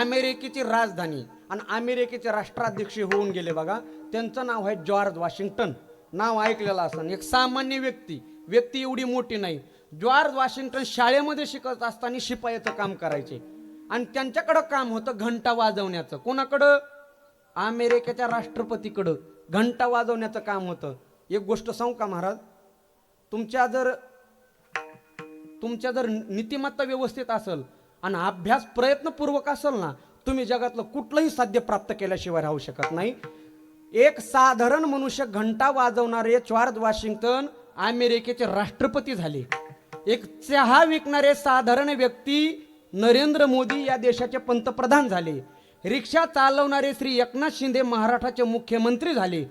अमेरिकेची राजधानी आणि अमेरिकेचे राष्ट्राध्यक्ष होऊन गेले बघा. त्यांचं नाव आहे जॉर्ज वॉशिंग्टन. नाव ऐकलेलं असं. एक सामान्य व्यक्ती. व्यक्ती एवढी मोठी नाही. जॉर्ज वॉशिंग्टन शाळेमध्ये शिकत असताना शिपायाचं काम करायचे. आणि त्यांच्याकडं काम होतं घंटा वाजवण्याचं. कोणाकडं? अमेरिकेच्या राष्ट्रपतीकडं घंटा वाजवण्याचं काम होतं. एक गोष्ट सांगू का महाराज? तुमच्या जर तुमच्या जर नीतिमत्ता व्यवस्थित असेल आणि अभ्यास प्रयत्नपूर्वक असेल ना तुम्ही जगातलं कुठलंही साध्य प्राप्त केल्याशिवाय राहू शकत नाही. एक साधारण मनुष्य घंटा वाजवणारे जॉर्ज वॉशिंग्टन अमेरिकेचे राष्ट्रपती झाले. एक चहा विकणारे साधारण व्यक्ती नरेंद्र मोदी या देशाचे पंतप्रधान झाले. रिक्षा चालवणारे श्री एकनाथ शिंदे महाराष्ट्राचे मुख्यमंत्री झाले.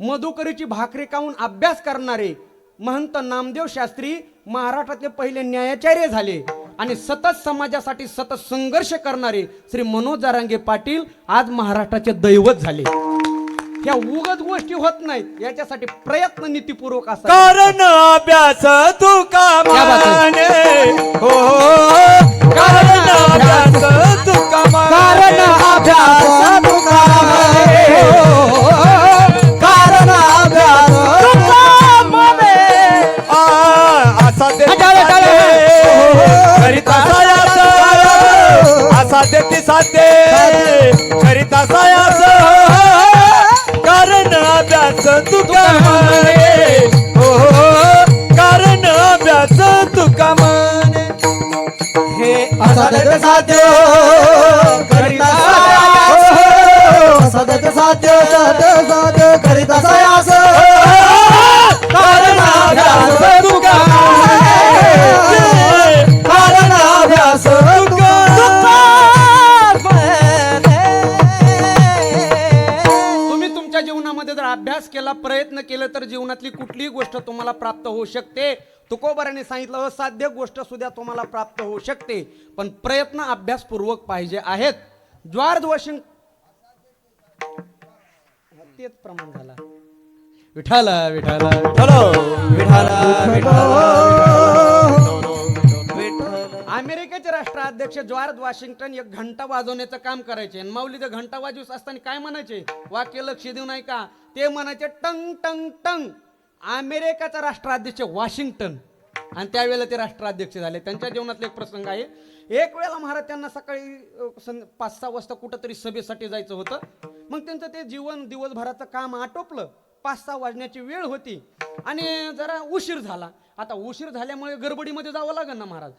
मधुकरीची भाकरी काऊन अभ्यास करणारे महंत नामदेव शास्त्री महाराष्ट्रातले पहिले न्यायाचार्य झाले. आणि सतत समाजासाठी सतत संघर्ष करणारे श्री मनोज जारांगे पाटील आज महाराष्ट्राचे दैवत झाले. ह्या उगत गोष्टी होत नाहीत. याच्यासाठी प्रयत्न नीतीपूर्वक असा कारण अभ्यास तू का क्या बात है? माने हो. कारण अभ्यास तू का कारण अभ्यास तुका कारण सदत साध्य करिता सायास. साध्य साध्य साध्य करीता सयास. जीवनामध्ये जर अभ्यास केला प्रयत्न केला तर जीवनातली कुठलीही गोष्ट तुम्हाला प्राप्त होऊ शकते. तुकोबाराने सांगितलं असाध्य गोष्ट सुद्धा तुम्हाला प्राप्त होऊ शकते पण प्रयत्न अभ्यासपूर्वक पाहिजे आहेत. जॉर्ज वॉशिंग तेच प्रमाण झाला. विठाला विठाला अमेरिकेचे राष्ट्राध्यक्ष जॉर्ज वॉशिंग्टन एक घंटा वाजवण्याचं काम करायचे. आणि माऊली घंटा वाजवत असताना काय म्हणायचे? वाक्य लक्ष देऊ नाही का ते म्हणायचे टंग टंग टंग. अमेरिकेचा राष्ट्राध्यक्ष वॉशिंग्टन. आणि त्यावेळेला ते राष्ट्राध्यक्ष झाले. त्यांच्या जीवनातला एक प्रसंग आहे. एक वेळेला महाराज त्यांना सकाळी सं- पाच सहा वाजता कुठंतरी सभेसाठी जायचं होतं. मग त्यांचं ते जीवन दिवसभराचं काम आटोपलं. पाच सहा वाजण्याची वेळ होती. आणि जरा उशीर झाला. आता उशीर झाल्यामुळे गडबडीमध्ये जावं लागेल ना महाराज.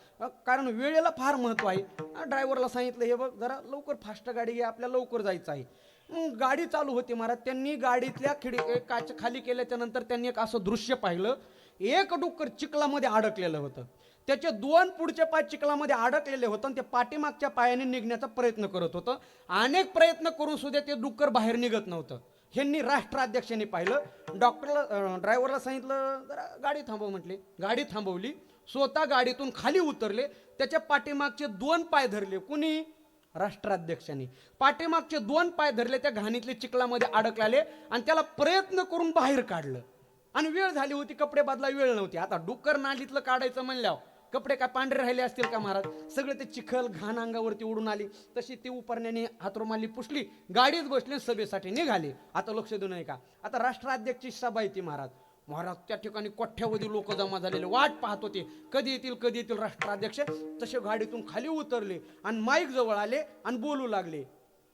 कारण वेळेला फार महत्त्व आहे. ड्रायव्हरला सांगितलं हे बघ जरा लवकर फास्ट गाडी घ्या आपल्याला लवकर जायचं आहे. मग गाडी चालू होती महाराज. त्यांनी गाडीतल्या खिडी काच खाली केल्याच्यानंतर त्यांनी एक असं दृश्य पाहिलं. एक डुक्कर चिखलामध्ये अडकलेलं होतं. त्याचे दोन पुढचे पाय चिखलामध्ये अडकलेले होतं आणि ते पाठीमागच्या पायाने निघण्याचा प्रयत्न करत होतं. अनेक प्रयत्न करून सुद्धा ते डुक्कर बाहेर निघत नव्हतं. ह्यांनी राष्ट्राध्यक्षांनी पाहिलं. डॉक्टरला ड्रायव्हरला सांगितलं जरा गाडी थांबव म्हटली. गाडी थांबवली. स्वतः गाडीतून खाली उतरले. त्याच्या पाठीमागचे दोन पाय धरले. कुणी? राष्ट्राध्यक्षांनी. पाठीमागचे दोन पाय धरले त्या घाणीतले चिखलामध्ये अडकले आणि त्याला प्रयत्न करून बाहेर काढलं. आणि वेळ झाली होती कपडे बदला वेळ नव्हती. आता डुक्कर नालीतलं काढायचं म्हणल्यावर कपडे काय पांढरे राहिले असतील का महाराज? सगळे ते चिखल घाण अंगावरती उडून आली. तशी ती उपरण्याने हातरुमाली पुसली गाडीत बसले सभेसाठी निघाले. आता लक्ष देऊ नये का आता राष्ट्राध्यक्षची सभा येते महाराज. महाराज त्या ठिकाणी कोठ्यावधी लोक जमा झालेले. वाट पाहत होते. कधी येतील कधी येतील राष्ट्राध्यक्ष. तसे गाडीतून खाली उतरले आणि माईक जवळ आले आणि बोलू लागले.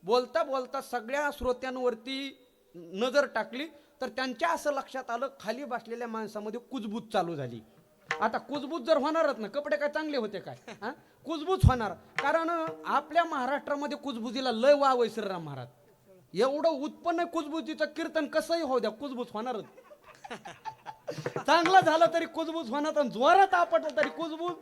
बोलता बोलता सगळ्या श्रोत्यांवरती नजर टाकली. तर त्यांच्या असं लक्षात आलं खाली बसलेल्या माणसामध्ये कुजबूज चालू झाली. आता कुजबूज जर होणारच ना कपडे काय चांगले होते काय? हा? कुजबूज होणार. कारण आपल्या महाराष्ट्रामध्ये कुजबुजीला लय वाव आहे श्रीराम महाराज. एवढं उत्पन्न कुजबुजीचं कीर्तन कसंही होऊ द्या कुजबूज होणारच. चांगलं झालं तरी कुजबूज होणार आणि जोरात आपटलं तरी कुजबूज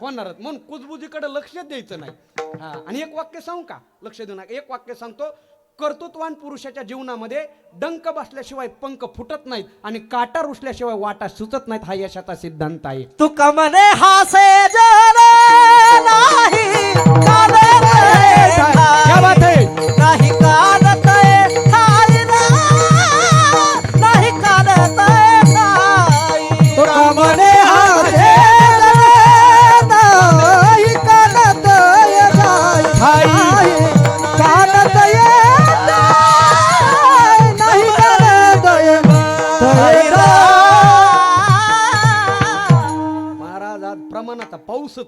होणारच म्हणून कुजबुजीकडे लक्ष द्यायचं नाही. हा आणि एक वाक्य सांगू का? लक्ष देऊ नका. एक वाक्य सांगतो. कर्तृत्वान पुरुषाच्या जीवनामध्ये डंक बसल्याशिवाय पंख फुटत नाहीत आणि काटा रुसल्याशिवाय वाटा सुचत नाहीत हा यशाचा सिद्धांत आहे. तुका मने हासे जरे नाही. काले रे क्या बात है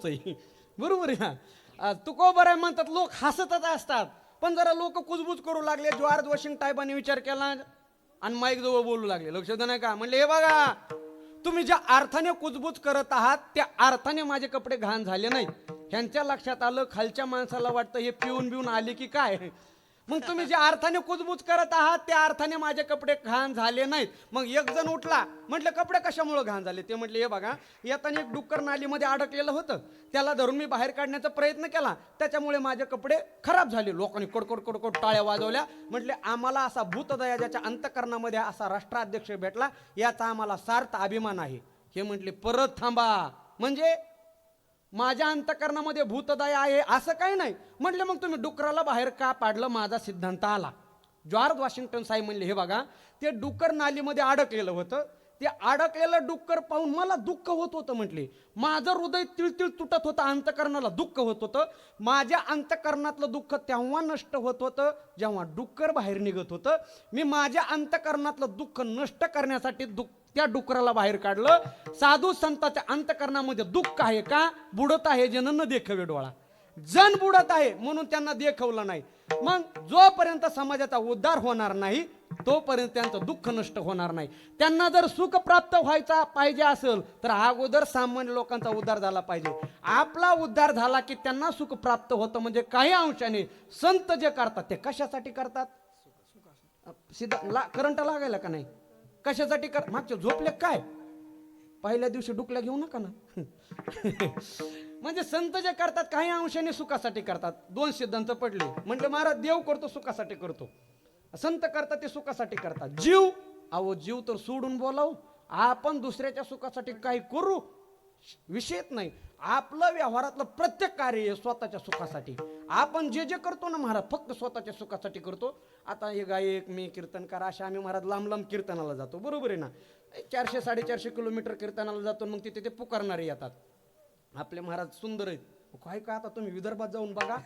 तसंच बरोबर आहे ना? तुकोबर आहे म्हणतात लोक हसतच असतात. पण जरा लोक कुजबूज करू लागले जॉर्ज वॉशिंग टायबाने विचार केला आणि माईक जवळ बोलू लागले. लक्ष देऊ नाही का? म्हणले हे बघा तुम्ही ज्या अर्थाने कुजबूज करत आहात त्या अर्थाने माझे कपडे घाण झाले नाही ह्यांच्या लक्षात आलं खालच्या माणसाला वाटतं हे पिऊन बिऊन आले की काय? मग तुम्ही ज्या अर्थाने कुजबूज करत आहात त्या अर्थाने माझे कपडे घाण झाले नाहीत. मग एक जण उठला म्हटलं कपडे कशामुळे घाण झाले? ते म्हटले हे बघा येताना एक डुक्कर नालीमध्ये अडकलेलं होतं. त्याला धरून मी बाहेर काढण्याचा प्रयत्न केला. त्याच्यामुळे माझे कपडे खराब झाले. लोकांनी कडकड कडकड टाळ्या वाजवल्या. म्हटले आम्हाला असा भूतदया ज्याच्या अंतकरणामध्ये असा राष्ट्राध्यक्ष भेटला याचा आम्हाला सार्थ अभिमान आहे. हे म्हटले परत थांबा. म्हणजे माझ्या अंतकरणामध्ये भूतदय आहे असं काही नाही. म्हटलं मग तुम्ही डुकराला बाहेर का पाडलं? माझा सिद्धांत आला. जॉर्ज वॉशिंग्टन साहेब म्हणले हे बघा ते डुक्कर नालीमध्ये अडकलेलं होतं. ते अडकलेलं डुक्कर पाहून मला दुःख होत होतं म्हटले. माझं हृदय तिळतिळ तुटत होतं अंतकरणाला दुःख होत होतं. माझ्या अंतकरणातलं दुःख तेव्हा नष्ट होत होतं जेव्हा डुक्कर बाहेर निघत होतं. मी माझ्या अंतकरणातलं दुःख नष्ट करण्यासाठी दुःख त्या डुकराला बाहेर काढलं. साधू संताच्या अंतकरणामध्ये दुःख आहे का? बुडत आहे जनन न देखावे डोळा. जण बुडत आहे म्हणून त्यांना देखवलं नाही. मग जोपर्यंत समाजाचा उद्धार होणार नाही तोपर्यंत त्यांचं दुःख नष्ट होणार नाही. त्यांना जर सुख प्राप्त व्हायचा पाहिजे असेल तर अगोदर सामान्य लोकांचा उद्धार झाला पाहिजे. आपला उद्धार झाला की त्यांना सुख प्राप्त होतं म्हणजे काही अंशाने संत जे करतात ते कशासाठी करतात? सिद्धा ला करंट लागायला का नाही? कशासाठी कर मागच्या झोपले काय? पहिल्या दिवशी डुकल्या घेऊ नका ना. म्हणजे संत जे करतात काही अंशाने सुखासाठी करतात. दोन सिद्धांत पडले. म्हटलं महाराज देव करतो सुखासाठी करतो. संत करतात ते सुखासाठी करतात. जीव अहो जीव तर सोडून बोलाव. आपण दुसऱ्याच्या सुखासाठी काही करू? विषयच नाही. आपलं व्यवहारातलं प्रत्येक कार्य हे स्वतःच्या सुखासाठी. आपण जे जे करतो ना महाराज फक्त स्वतःच्या सुखासाठी करतो. आता हे गायक मी कीर्तनकार अशा आम्ही महाराज लांब लांब कीर्तनाला जातो. बरोबर आहे ना? चारशे साडेचारशे किलोमीटर कीर्तनाला जातो मग तिथे ते पुकारणारे येतात. आपले महाराज सुंदर आहेत. काय काय आता तुम्ही विदर्भात जाऊन बघा?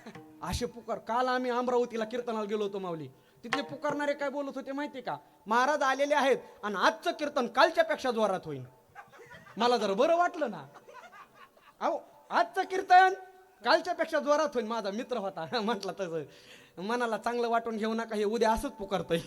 असे पुकार. काल आम्ही अमरावतीला कीर्तनाला गेलो होतो माऊली. तिथले पुकारणारे काय बोलत होते माहिती का? महाराज आलेले आहेत आणि आजचं कीर्तन कालच्या पेक्षा जोरात होईल मला जरा बरं वाटलं ना. अहो आजचं कीर्तन कालच्या पेक्षा जोरात होईल माझा मित्र होता. म्हटलं तसं. मनाला चांगलं वाटून घेऊ नका. हे उद्या असंच पुकारतय.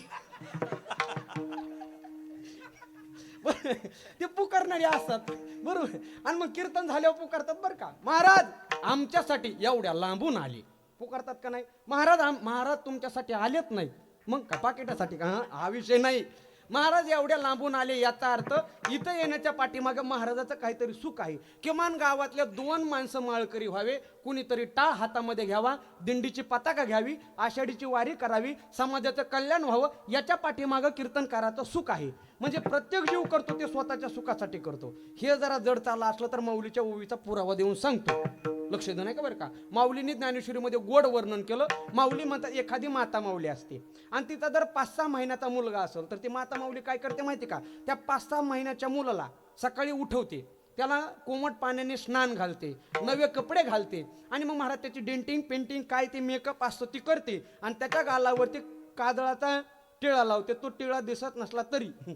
ते पुकारणारे असतात. बरोबर? आणि मग कीर्तन झाल्यावर पुकारतात बरं का. महाराज आमच्यासाठी एवढ्या लांबून आले. पुकारतात का नाही? महाराज महाराज तुमच्यासाठी आलेच नाही मग का पाकिटासाठी? का हा विषय नाही. महाराज एवढ्या लांबून आले याचा अर्थ इथं येण्याच्या पाठीमागे महाराजाचं काहीतरी सुख आहे. किमान गावातल्या दोन माणसं माळकरी व्हावे कुणीतरी टाळ हातामध्ये घ्यावा दिंडीची पताका घ्यावी आषाढीची वारी करावी समाजाचं कल्याण व्हावं याच्या पाठीमागं कीर्तनकाराचं सुख आहे. म्हणजे प्रत्येक जीव करतो ते स्वतःच्या सुखासाठी करतो. हे जरा जड चाललं असलं तर माऊलीच्या ओवीचा पुरावा देऊन सांगतो. लक्ष देऊ नाही का बरं का. माऊलीने ज्ञानेश्वरीमध्ये गोड वर्णन केलं. माऊली म्हणतात एखादी माता माऊली असते. आणि तिचा जर पाच सहा महिन्याचा मुलगा असेल तर ती माता माऊली काय करते माहिती का? त्या पाच सहा महिन्याच्या मुलाला सकाळी उठवते. त्याला कोमट पाण्याने स्नान घालते नवे कपडे घालते आणि मग महाराज त्याची डेंटिंग पेंटिंग काय ते मेकअप असतो ती करते आणि त्याच्या गालावरती काजळाचा टिळा लावते. तो टिळा दिसत नसला तरी.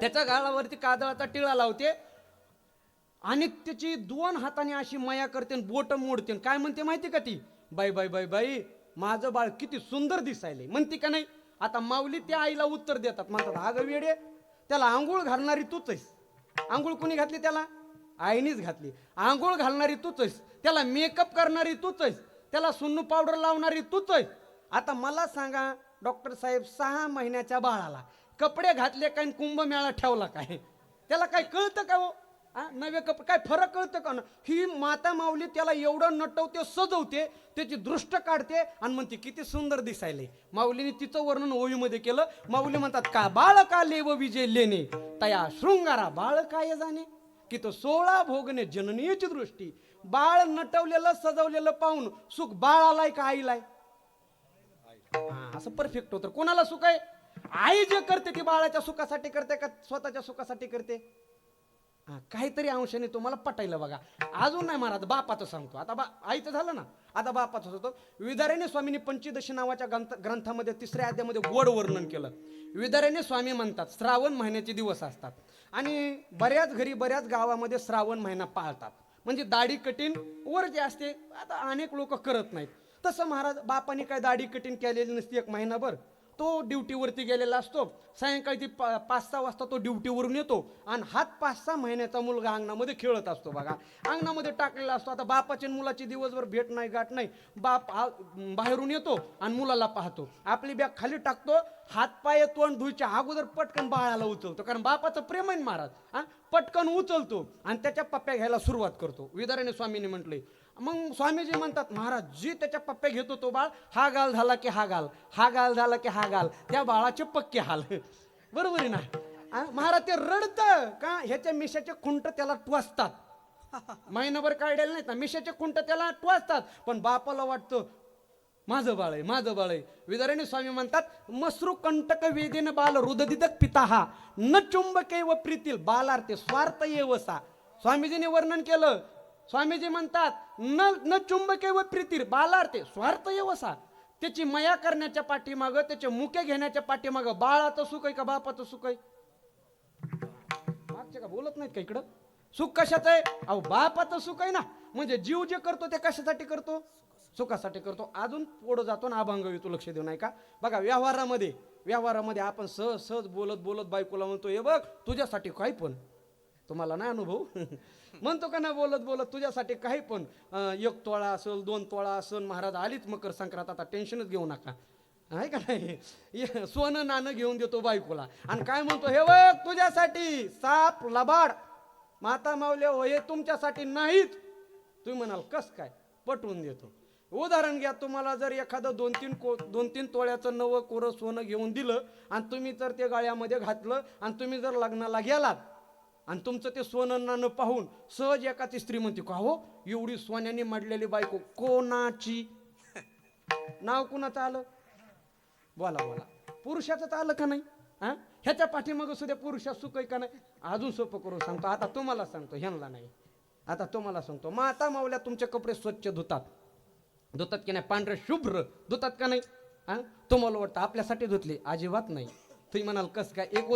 त्याच्या गालावरती काजळाचा टिळा लावते आणि त्याची दोन हाताने अशी माया करते बोट मोडते. काय म्हणते माहिती का ती? बाई बाई बाई बाई माझं बाळ किती सुंदर दिसायले म्हणते का नाही? आता माऊली त्या आईला उत्तर देतात. म्हणतात अगं वेडे त्याला आंघोळ घालणारी तूच आहेस. आंघोळ कुणी घातली त्याला? आईनीच घातली. आंघोळ घालणारी तूच आहेस. त्याला मेकअप करणारी तूच आहेस. त्याला सुन्नू पावडर लावणारी तूच आहेस. आता मला सांगा डॉक्टर साहेब सहा महिन्याच्या बाळाला कपडे घातले काय कुंभमेळा ठेवला काय त्याला काय कळतं का हो? आ, नवे कपडे काय फरक कळतं का? ना ही माता माऊली त्याला एवढं नटवते सजवते त्याची दृष्ट काढते आणि म्हणते किती सुंदर दिसायले. माऊलीने तिचं वर्णन ओळीमध्ये केलं. माऊली म्हणतात का बाळ का लेव विजय लेणे? तया शृंगारा बाळ काय जाणे? की तो सोळा भोगणे जननीयची दृष्टी. बाळ नटवलेलं सजवलेलं पाहून सुख बाळालाय का आईलाय? असं परफेक्ट होतं. कोणाला सुख आहे? आई जे करते ती बाळाच्या सुखासाठी करते का स्वतःच्या सुखासाठी करते? हा, काहीतरी अंशाने तुम्हाला पटायला बघा. अजून नाही महाराज बापाचं सांगतो. आता बा आईचं झालं ना? आता बापाचं होतो. विदारेने स्वामींनी पंचदशी नावाच्या ग्रंथ ग्रंथामध्ये तिसऱ्या अध्यामध्ये गोड वर्णन केलं. विदारेने स्वामी म्हणतात श्रावण महिन्याचे दिवस असतात. आणि बऱ्याच घरी बऱ्याच गावामध्ये श्रावण महिना पाळतात. म्हणजे दाढी कठीण वर जे असते आता अनेक लोक करत नाहीत. तसं महाराज बापाने काय दाढी कठीण केलेली नसती एक महिनाभर? तो ड्युटीवरती गेलेला असतो. सायंकाळी ती पा पाच सहा वाजता तो ड्युटीवरून येतो आणि हात पाच सहा महिन्याचा मुलगा अंगणामध्ये खेळत असतो बघा. अंगणामध्ये टाकलेला असतो. आता बापाचे मुलाची दिवसभर भेट नाही गाठ नाही. बाप बाहेरून येतो आणि मुलाला पाहतो. आपली बॅग खाली टाकतो हात पाय तोंड धुईच्या अगोदर पटकन बाळाला उचलतो. कारण बापाचं प्रेम आहे महाराज हा? पटकन उचलतो आणि त्याच्या पप्प्या घ्यायला सुरुवात करतो. विदाराने स्वामीने म्हटले मग स्वामीजी म्हणतात महाराज जी त्याच्या पप्प्या घेतो तो बाळ हा गाल झाला की हा गाल हा गाल झाला की हा गाल त्या बाळाचे पक्के हाल. बरोबर आहे ना? महाराज ते रडत का ह्याच्या मिशाचे खुंट त्याला टोचतात महिनाभर काढलेले नाहीत ना मिशाचे खुंट त्याला टोचतात पण बापाला वाटतं माझं बाळ आहे माझं बाळ आहे. विदारणी स्वामी म्हणतात मसरू कंटक वेदेन बाल रुददिदक पिता हा न चुंबके व प्रीतील बालार्थे स्वार्थ येवसा. स्वामीजीने वर्णन केलं स्वामीजी म्हणतात न न चुंबके व प्रीतीर बालार्थे स्वार्थ येवसा. त्याची मया करण्याच्या पाठीमागं त्याचे मुके घेण्याच्या पाठीमागं बाळाचं सुख आहे का बापाचं सुख आहे? मागचे का बोलत नाहीत का इकडं? सुख कशाचं आहे? अहो बापाचं सुख आहे ना. म्हणजे जीव जे करतो ते कशासाठी करतो? सुखासाठी करतो. अजून पुढं जातो ना अभंग येतो लक्ष देऊ नाही का बघा व्यवहारामध्ये व्यवहारामध्ये आपण सहज सहज बोलत बोलत बायकोला म्हणतो हे बघ तुझ्यासाठी काही पण. तुम्हाला नाही अनुभव? म्हणतो का ना बोलत बोलत तुझ्यासाठी काही पण एक तोळा असेल दोन तोळा असेल महाराज आलीच मकर संक्रांत आता टेन्शनच घेऊ नका. आहे का नाही? ये, सोनं नाणं घेऊन देतो बायकोला. आणि काय म्हणतो हे वय तुझ्यासाठी साप लबाड माता मावले हो हे तुमच्यासाठी नाहीत. तुम्ही म्हणाल कस काय? पटवून देतो. उदाहरण घ्या तुम्हाला जर एखादं दोन तीन को दोन तीन तोळ्याचं नवं कोरं सोनं घेऊन दिलं आणि तुम्ही जर ते गाळ्यामध्ये घातलं आणि तुम्ही जर लग्नाला गेलात आणि तुमचं ते सोनं पाहून सहज एखादी स्त्री म्हणते का हो? एवढी सोन्याने मांडलेली बायको कोणाची? नाव कुणाचं आलं? बोला बोला. पुरुषाचं आलं का नाही? हा? ह्याच्या पाठीमागं सुद्धा पुरुषा सुख आहे का नाही? अजून सोपं करून सांगतो. आता तुम्हाला सांगतो ह्यांना नाही. आता तुम्हाला सांगतो. माता मावल्या तुमचे कपडे स्वच्छ धुतात. धुतात की नाही? पांढरे शुभ्र धुतात का नाही? हा? तुम्हाला वाटतं आपल्यासाठी धुतले? अजिबात नाही. तुम्ही म्हणाल कसं काय? एक